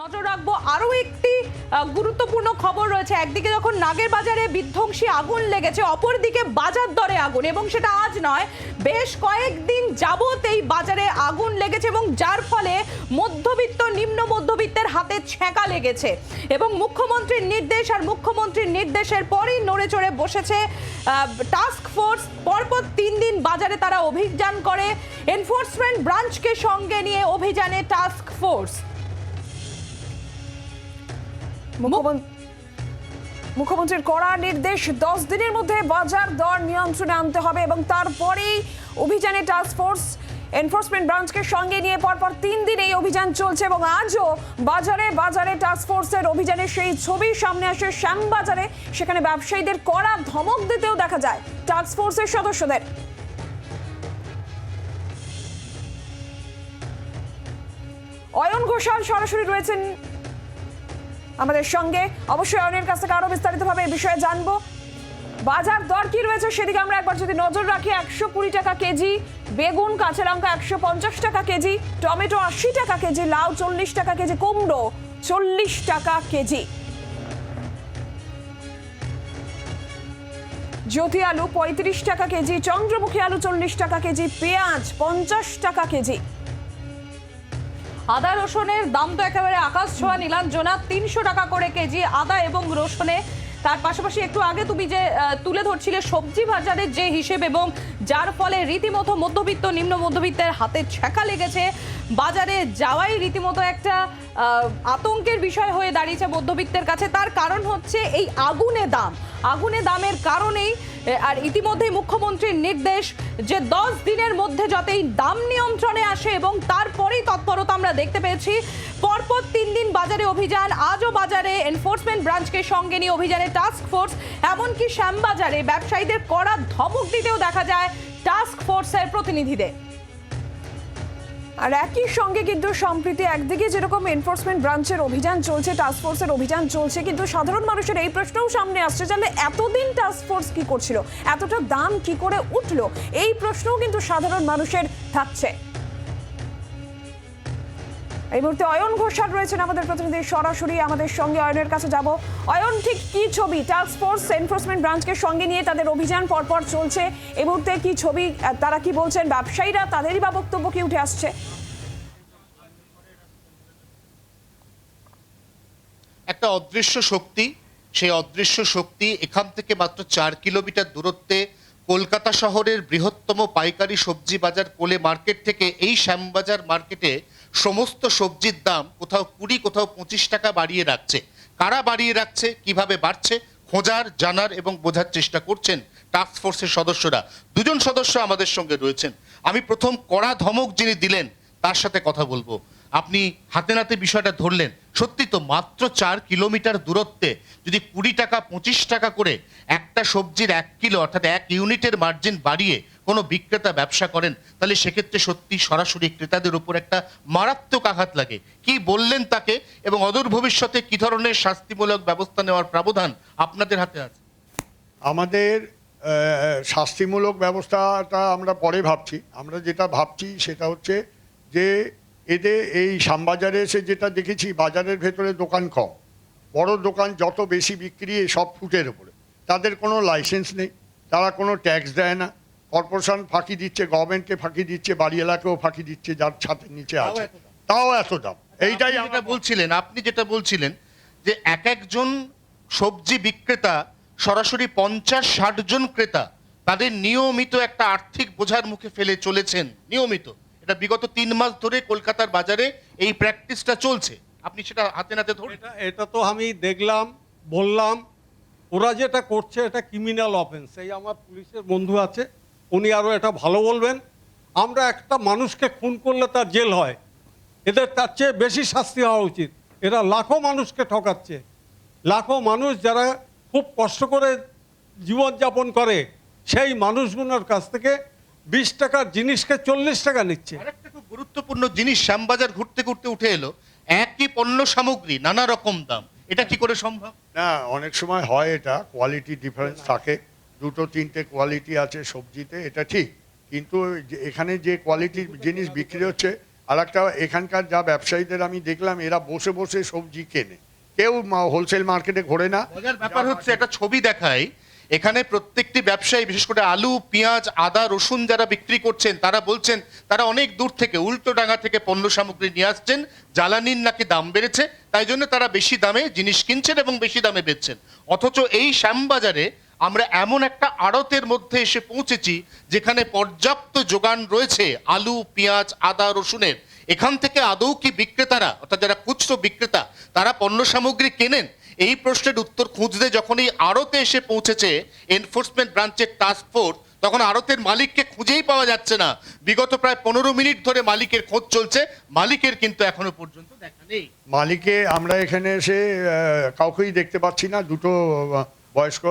নজর রাখব। আরও একটি গুরুত্বপূর্ণ খবর রয়েছে। একদিকে যখন নাগের বাজারে বিধ্বংসী আগুন লেগেছে, অপরদিকে বাজার দরে আগুন, এবং সেটা আজ নয়, বেশ কয়েকদিন যাবত এই বাজারে আগুন লেগেছে, এবং যার ফলে মধ্যবিত্ত, নিম্ন মধ্যবিত্তের হাতে ছ্যাঁকা লেগেছে। এবং মুখ্যমন্ত্রীর নির্দেশ আর মুখ্যমন্ত্রীর নির্দেশের পরেই নড়ে চড়ে বসেছে টাস্ক ফোর্স পরপর তিন দিন বাজারে তারা অভিযান করে। এনফোর্সমেন্ট ব্রাঞ্চকে সঙ্গে নিয়ে অভিযানে টাস্ক ফোর্স মুখ্যমন্ত্রী মুখ্যমন্ত্রীর কড়া নির্দেশ, দশ দিনের মধ্যে বাজার দর নিয়ন্ত্রণে আনতে হবে এবং তারপরেই অভিযানে টাস্ক ফোর্স এনফোর্সমেন্ট ব্রাঞ্চকে সঙ্গে নিয়ে পরপর তিন দিন এই অভিযান চলছে এবং আজও বাজারে বাজারে টাস্ক ফোর্সের অভিযানে সেই ছবি সামনে আসে শ্যামবাজারে, সেখানে ব্যবসায়ীদের কড়া ধমক দিতেও দেখা যায় টাস্ক ফোর্সের সদস্যদের। অয়ন ঘোষাল সরাসরি রয়েছেন আমাদের সঙ্গে। অবশ্যই অয়নের কাছ থেকে আরও বিস্তারিতভাবে এই বিষয়ে জানব। বাজার দর কি রয়েছে সেদিকে আমরা একবার যদি নজর রাখি, একশো কুড়ি টাকা কেজি, বেগুন, কাঁচা লঙ্কা একশো পঞ্চাশ টাকা কেজি, টমেটো আশি টাকা কেজি, লাউ চল্লিশ টাকা কেজি, কুমড়ো চল্লিশ টাকা কেজি। জ্যোতি আলু পঁয়ত্রিশ টাকা কেজি, চন্দ্রমুখী আলু চল্লিশ টাকা কেজি, পেঁয়াজ পঞ্চাশ টাকা কেজি। আদা রসুনের দাম তো একেবারে আকাশ ছোঁয়া নীলাঞ্জনা তিনশো টাকা করে কেজি আদা এবং রসুনে। তার পাশাপাশি একটু আগে তুমি যে তুলে ধরছিলে সবজি বাজারের যে হিসেব এবং যার ফলে রীতিমতো মধ্যবিত্ত, নিম্ন মধ্যবিত্তের হাতে ছ্যাঁকা লেগেছে। বাজারে যাওয়াই রীতিমতো একটা আতঙ্কের বিষয় হয়ে দাঁড়িয়েছে মধ্যবিত্তের কাছে। তার কারণ হচ্ছে এই আগুনে দাম। আগুনে দামের কারণেই আর ইতিমধ্যেই মুখ্যমন্ত্রীর নির্দেশ যে দশ দিনের মধ্যে যাতে এই দাম নিয়ন্ত্রণে আসে এবং তারপরেই তৎপরতা আমরা দেখতে পেয়েছি, পরপর তিন দিন বাজারে অভিযান, আজও বাজারে এনফোর্সমেন্ট ব্রাঞ্চকে সঙ্গে নিয়ে অভিযানে টাস্ক ফোর্স এমনকি শ্যামবাজারে ব্যবসায়ীদের কড়া ধমক দিতেও দেখা যায় টাস্ক ফোর্সের প্রতিনিধিদের। আর একই সঙ্গে কিন্তু সম্প্রীতি একদিকে যেরকম এনফোর্সমেন্ট ব্রাঞ্চের অভিযান চলছে টাস্ক ফোর্সের অভিযান চলছে, কিন্তু সাধারণ মানুষের এই প্রশ্নও সামনে আসছে যে এতদিন টাস্ক ফোর্স কি করছিল? এতটা দাম কি করে উঠল? এই প্রশ্নও কিন্তু সাধারণ মানুষের থাকছে। এই মুহূর্তে অয়ন ঘোষাল রয়েছেন আমাদের প্রতিনিধি সরাসরি আমাদের সঙ্গে। অয়নের কাছে যাব। অয়ন, ঠিক কি ছবি? টাস্ক ফোর্স এনফোর্সমেন্ট ব্রাঞ্চকে সঙ্গে নিয়ে তাদের অভিযান পরপর চলছে। এই মুহূর্তে কি ছবি? তারা কি বলছেন? ব্যবসায়ীরা তাদেরই বা বক্তব্য কি উঠে আসছে? একটা অদৃশ্য শক্তি, সেই অদৃশ্য শক্তি এখান থেকে মাত্র চার কিলোমিটার দূরত্বে কলকাতা শহরের বৃহত্তম পাইকারি সবজি বাজার কোলে মার্কেট থেকে এই শ্যামবাজার মার্কেটে সমস্ত সবজির দাম কোথাও কুড়ি, কোথাও পঁচিশ টাকা বাড়িয়ে রাখছে। কারা বাড়িয়ে রাখছে, কীভাবে বাড়ছে, খোঁজার, জানার এবং বোঝার চেষ্টা করছেন টাস্ক ফোর্সের সদস্যরা। দুজন সদস্য আমাদের সঙ্গে রয়েছেন। আমি প্রথম কড়া ধমক যিনি দিলেন তার সাথে কথা বলব। আপনি হাতে নাতে বিষয়টা ধরলেন। সত্যি তো মাত্র চার কিলোমিটার দূরত্বে যদি কুড়ি টাকা, পঁচিশ টাকা করে একটা সবজির এক কিলো অর্থাৎ এক ইউনিটের মার্জিন বাড়িয়ে কোনো বিক্রেতা ব্যবসা করেন, তাহলে সেক্ষেত্রে সত্যি সরাসরি ক্রেতাদের উপর একটা মারাত্মক আঘাত লাগে। কি বললেন তাকে এবং অদূর ভবিষ্যতে কি ধরনের শাস্তিমূলক ব্যবস্থা নেওয়ার প্রাবধান আপনাদের হাতে আছে? আমাদের শাস্তিমূলক ব্যবস্থাটা আমরা পরে ভাবছি। আমরা যেটা ভাবছি সেটা হচ্ছে যে এদের এই শ্যামবাজারে এসে যেটা দেখেছি বাজারের ভেতরে দোকান কম। বড় দোকান যত বেশি বিক্রি সব ফুটের উপরে। তাদের কোনো লাইসেন্স নেই। তারা কোনো ট্যাক্স দেয় না। কর্পোরেশন ফাঁকি দিচ্ছে গভর্নমেন্টকে ফাঁকি দিচ্ছে বাড়ি এলাকাও ফাঁকি দিচ্ছে যার ছাদের নিচে আছে। তাও এত দাম। এইটাই যেটা আমরা বলছিলেন আপনি যেটা বলছিলেন যে এক একজন সবজি বিক্রেতা সরাসরি পঞ্চাশ ষাট জন ক্রেতা তাদের নিয়মিত একটা আর্থিক বোঝার মুখে ফেলে চলেছেন। নিয়মিত। এটা বিগত তিন মাস ধরে কলকাতার বাজারে এই প্র্যাকটিসটা চলছে। আপনি সেটা হাতে নাতে ধরে এটা তো আমি দেখলাম, বললাম, ওরা যেটা করছে এটা ক্রিমিনাল অফেন্স এই আমার পুলিশের বন্ধু আছে, উনি আরও এটা ভালো বলবেন। আমরা একটা মানুষকে খুন করলে তার জেল হয়। এদের তার চেয়ে বেশি শাস্তি হওয়া উচিত। এরা লাখো মানুষকে ঠকাচ্ছে। লাখো মানুষ যারা খুব কষ্ট করে জীবনযাপন করে, সেই মানুষগুলোর কাছ থেকে বিশ টাকার জিনিসকে চল্লিশ টাকা নিচ্ছে। আরেকটা খুব গুরুত্বপূর্ণ জিনিস শ্যামবাজার ঘুরতে ঘুরতে উঠে এলো একই পণ্য সামগ্রী নানা রকম দাম। এটা কি করে সম্ভব? না অনেক সময় হয় এটা কোয়ালিটি ডিফারেন্স থাকে। দুটো তিনটে কোয়ালিটি আছে সবজিতে এটা ঠিক। কিন্তু যে- এখানে যে কোয়ালিটির জিনিস বিক্রি হচ্ছে আর একটা এখানকার যা ব্যবসায়ীদের আমি দেখলাম এরা বসে বসে সবজি কেনে। কেউ হোলসেল মার্কেটে ঘোরে না। ব্যাপার হচ্ছে একটা ছবি দেখাই এখানে প্রত্যেকটি ব্যবসায়ী, বিশেষ করে আলু, পেঁয়াজ, আদা, রসুন যারা বিক্রি করছেন, তারা বলছেন, তারা অনেক দূর থেকে উল্টোডাঙ্গা থেকে পণ্য সামগ্রী নিয়ে আসছেন, জ্বালানির নাকি দাম বেড়েছে, তাই জন্য তারা বেশি দামে জিনিস কিনছেন এবং বেশি দামে বেচছেন। অথচ এই শ্যামবাজারে আমরা এমন একটা আড়তের মধ্যে এসে পৌঁছেছি, যেখানে পর্যাপ্ত যোগান রয়েছে আলু, পেঁয়াজ, আদা, রসুনের। এখান থেকে আদৌ কি বিক্রেতারা, অর্থাৎ যারা খুচরো বিক্রেতা, তারা পণ্য সামগ্রী কেনেন? এই প্রশ্নের উত্তর খুঁজতে যখন এই আড়তে এসে পৌঁছেছে এনফোর্সমেন্ট ব্রাঞ্চের টাস্ক ফোর্স তখন আড়তের মালিককে খুঁজেই পাওয়া যাচ্ছে না। বিগত প্রায় পনেরো মিনিট ধরে মালিকের খোঁজ চলছে। মালিকের কিন্তু এখনও পর্যন্ত দেখা নেই। মালিকে আমরা এখানে এসে কাউকেই দেখতে পাচ্ছি না। দুটো বয়স্ক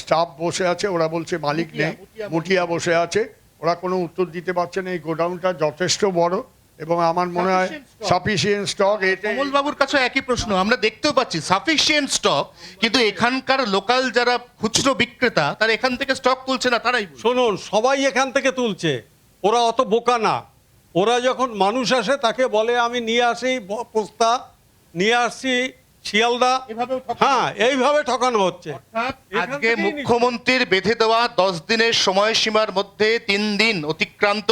স্টাফ বসে আছে। ওরা বলছে মালিক নেই। মুটিয়া বসে আছে। ওরা কোনো উত্তর দিতে পারছে না। এই গোডাউনটা যথেষ্ট বড়। এবং আমার মনে হয় সাফিসিয়েন্ট স্টক এতে কমল বাবুর কাছে একই প্রশ্ন আমরা দেখতেও পাচ্ছি সাফিসিয়েন্ট স্টক কিন্তু এখানকার লোকাল যারা খুচরো বিক্রেতা তারা এখান থেকে স্টক তুলছে না তারাই। শুনুন সবাই এখান থেকে তুলছে ওরা অত বোকা না। ওরা যখন মানুষ আসে তাকে বলে আমি নিয়ে আসি পোস্তা নিয়ে আসছি শিয়ালদা। হ্যাঁ এইভাবে ঠকানো হচ্ছে। আজকে মুখ্যমন্ত্রীর বেঁধে দেওয়া দশ দিনের সময়সীমার মধ্যে তিন দিন অতিক্রান্ত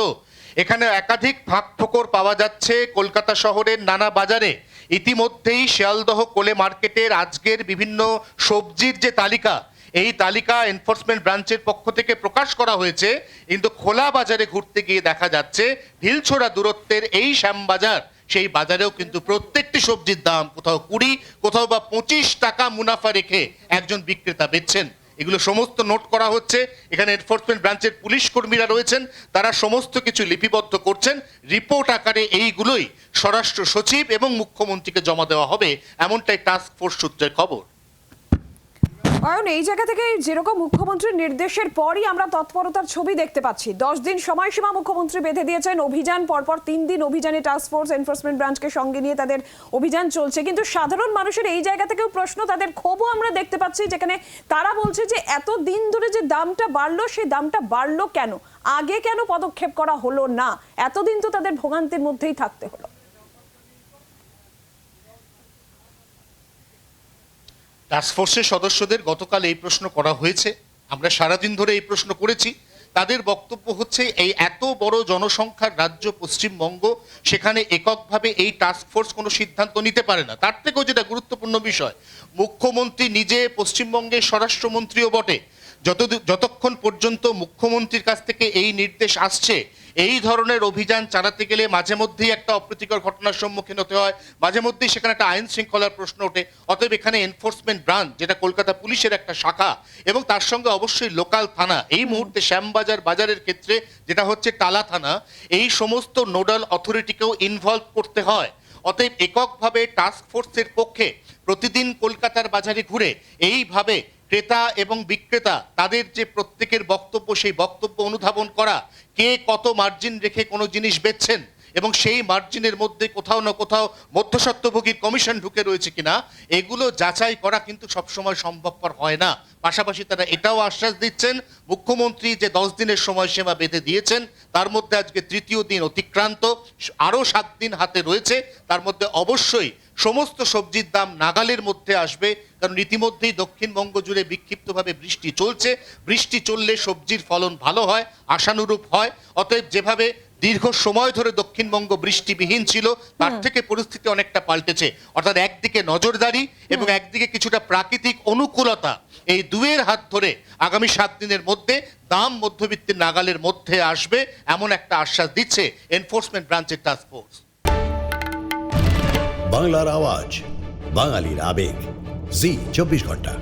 এখানে একাধিক ফাঁক ফোকর পাওয়া যাচ্ছে কলকাতা শহরের নানা বাজারে। ইতিমধ্যেই শিয়ালদহ কোলে মার্কেটের আজকের বিভিন্ন সবজির যে তালিকা, এই তালিকা এনফোর্সমেন্ট ব্রাঞ্চের পক্ষ থেকে প্রকাশ করা হয়েছে। কিন্তু খোলা বাজারে ঘুরতে গিয়ে দেখা যাচ্ছে, ঢিলছোড়া দূরত্বের এই শ্যামবাজার, সেই বাজারেও কিন্তু প্রত্যেকটি সবজির দাম কোথাও কুড়ি, কোথাও বা পঁচিশ টাকা মুনাফা রেখে একজন বিক্রেতা বেচছেন। এগুলো সমস্ত নোট করা হচ্ছে। এখানে এনফোর্সমেন্ট ব্রাঞ্চের পুলিশ কর্মীরা রয়েছেন, তারা সমস্ত কিছু লিপিবদ্ধ করছেন। রিপোর্ট আকারে এইগুলোই স্বরাষ্ট্র সচিব এবং মুখ্যমন্ত্রীকে জমা দেওয়া হবে, এমনটাই টাস্ক ফোর্স সূত্রের খবর। অয়ন এই জায়গা থেকে যেরকম মুখ্যমন্ত্রীর নির্দেশের পরই আমরা তৎপরতার ছবি দেখতে পাচ্ছি। দশ দিন সময়সীমা মুখ্যমন্ত্রী বেঁধে দিয়েছেন অভিযান, পরপর তিন দিন অভিযানে টাস্ক ফোর্স এনফোর্সমেন্ট ব্রাঞ্চকে সঙ্গে নিয়ে তাদের অভিযান চলছে। কিন্তু সাধারণ মানুষের এই জায়গা থেকেও প্রশ্ন, তাদের ক্ষোভও আমরা দেখতে পাচ্ছি, যেখানে তারা বলছে যে এত দিন ধরে যে দামটা বাড়লো, সেই দামটা বাড়লো কেন? আগে কেন পদক্ষেপ করা হলো না? এতদিন তো তাদের ভোগান্তির মধ্যেই থাকতে হলো। টাস্কফোর্সের সদস্যদের গতকাল এই প্রশ্ন করা হয়েছে। আমরা সারাদিন ধরে এই প্রশ্ন করেছি। তাদের বক্তব্য হচ্ছে, এই এত বড় জনসংখ্যার রাজ্য পশ্চিমবঙ্গ, সেখানে এককভাবে এই টাস্কফোর্স কোনো সিদ্ধান্ত নিতে পারে না। তার থেকেও যেটা গুরুত্বপূর্ণ বিষয়, মুখ্যমন্ত্রী নিজে পশ্চিমবঙ্গের স্বরাষ্ট্রমন্ত্রীও বটে। যত যতক্ষণ পর্যন্ত মুখ্যমন্ত্রীর কাছ থেকে এই নির্দেশ আসছে এই ধরনের অভিযান চালাতে গেলে মাঝে মধ্যেই একটা অপ্রীতিকর ঘটনার সম্মুখীন হতে হয়। মাঝে মধ্যেই সেখানে একটা আইন শৃঙ্খলার প্রশ্ন ওঠে। অতএব এখানে এনফোর্সমেন্ট ব্রাঞ্চ যেটা কলকাতা পুলিশের একটা শাখা, এবং তার সঙ্গে অবশ্যই লোকাল থানা, এই মুহূর্তে শ্যামবাজার বাজারের ক্ষেত্রে যেটা হচ্ছে টালা থানা, এই সমস্ত নোডাল অথরিটিকেও ইনভলভ করতে হয়। অতএব এককভাবে টাস্ক ফোর্সের পক্ষে প্রতিদিন কলকাতার বাজারে ঘুরে এইভাবে ক্রেতা এবং বিক্রেতা, তাদের যে প্রত্যেকের বক্তব্য, সেই বক্তব্য অনুধাবন করা, কে কত মার্জিন রেখে কোনো জিনিস বেচছেন এবং সেই মার্জিনের মধ্যে কোথাও না কোথাও মধ্যস্বত্বভোগীর কমিশন ঢুকে রয়েছে কিনা, এগুলো যাচাই করা কিন্তু সবসময় সম্ভবপর হয় না। পাশাপাশি তারা এটাও আশ্বাস দিচ্ছেন, মুখ্যমন্ত্রী যে দশ দিনের সময়সীমা বেঁধে দিয়েছেন, তার মধ্যে আজকে তৃতীয় দিন অতিক্রান্ত, আরও সাত দিন হাতে রয়েছে, তার মধ্যে অবশ্যই সমস্ত সবজির দাম নাগালের মধ্যে আসবে, কারণ ইতিমধ্যেই দক্ষিণবঙ্গ জুড়ে বিক্ষিপ্তভাবে বৃষ্টি চলছে। বৃষ্টি চললে সবজির ফলন ভালো হয়, আশানুরূপ হয়, অতএব যেভাবে দীর্ঘ সময় ধরে দক্ষিণবঙ্গ বৃষ্টিবিহীন ছিল তার থেকে পরিস্থিতি অনেকটা পাল্টেছে। অর্থাৎ একদিকে নজরদারি এবং একদিকে কিছুটা প্রাকৃতিক অনুকূলতা। এই দুয়ের হাত ধরে আগামী সাত দিনের মধ্যে দাম মধ্যবিত্তের নাগালের মধ্যে আসবে এমন একটা আশ্বাস দিচ্ছে এনফোর্সমেন্ট ব্রাঞ্চের টাস্ক ফোর্স বাংলার আওয়াজ বাঙালির আবেগ। জি চব্বিশ ঘণ্টা।